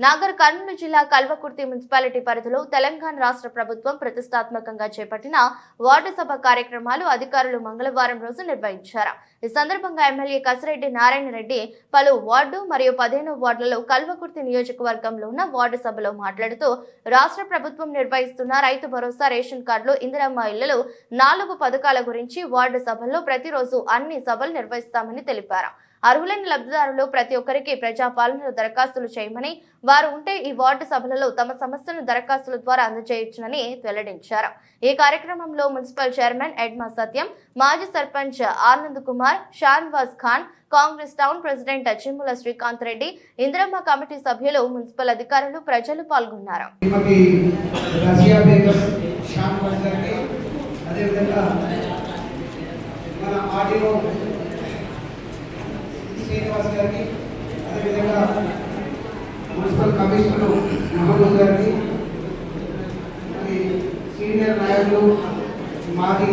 నాగర్ కర్నూలు జిల్లా కల్వకుర్తి మున్సిపాలిటీ పరిధిలో తెలంగాణ రాష్ట్ర ప్రభుత్వం ప్రతిష్టాత్మకంగా చేపట్టిన వార్డు సభ కార్యక్రమాలు అధికారులు మంగళవారం రోజు నిర్వహించారు. ఈ సందర్భంగా ఎమ్మెల్యే కసిరెడ్డి నారాయణ రెడ్డి పలు వార్డు మరియు పదిహేను వార్డులలో కల్వకుర్తి నియోజకవర్గంలో ఉన్న వార్డు సభలో మాట్లాడుతూ రాష్ట్ర ప్రభుత్వం నిర్వహిస్తున్న రైతు భరోసా రేషన్ కార్డులు ఇందిరమ్మ ఇళ్ళలో నాలుగు పథకాల గురించి వార్డు సభల్లో ప్రతిరోజు అన్ని సభలు నిర్వహిస్తామని తెలిపారు. అర్హులైన లబ్ధిదారులు ప్రతి ఒక్కరికి ప్రజాపాలనలో దరఖాస్తులు చేయమని వారు ఉంటే ఈ వార్డు సభలలో తమ సమస్యలను దరఖాస్తుల ద్వారా అందజేయొచ్చునని వెల్లడించారు. ఈ కార్యక్రమంలో మున్సిపల్ చైర్మన్ ఎడ్మా సత్యం మాజీ sarpanch Anand Kumar Shahnawaz Khan Congress town president Chimmula Srikanth Reddy Indiramma committee సభ్యులు మున్సిపల్ అధికారులు ప్రజలు పాల్గొన్నారు. అదేవిధంగా మన ఆడియో శ్రీనివాస్ గారికి అదేవిధంగా మున్సిపల్ కమిషనర్ మహబూబ్ గారికి సీనియర్ నాయకులు మాది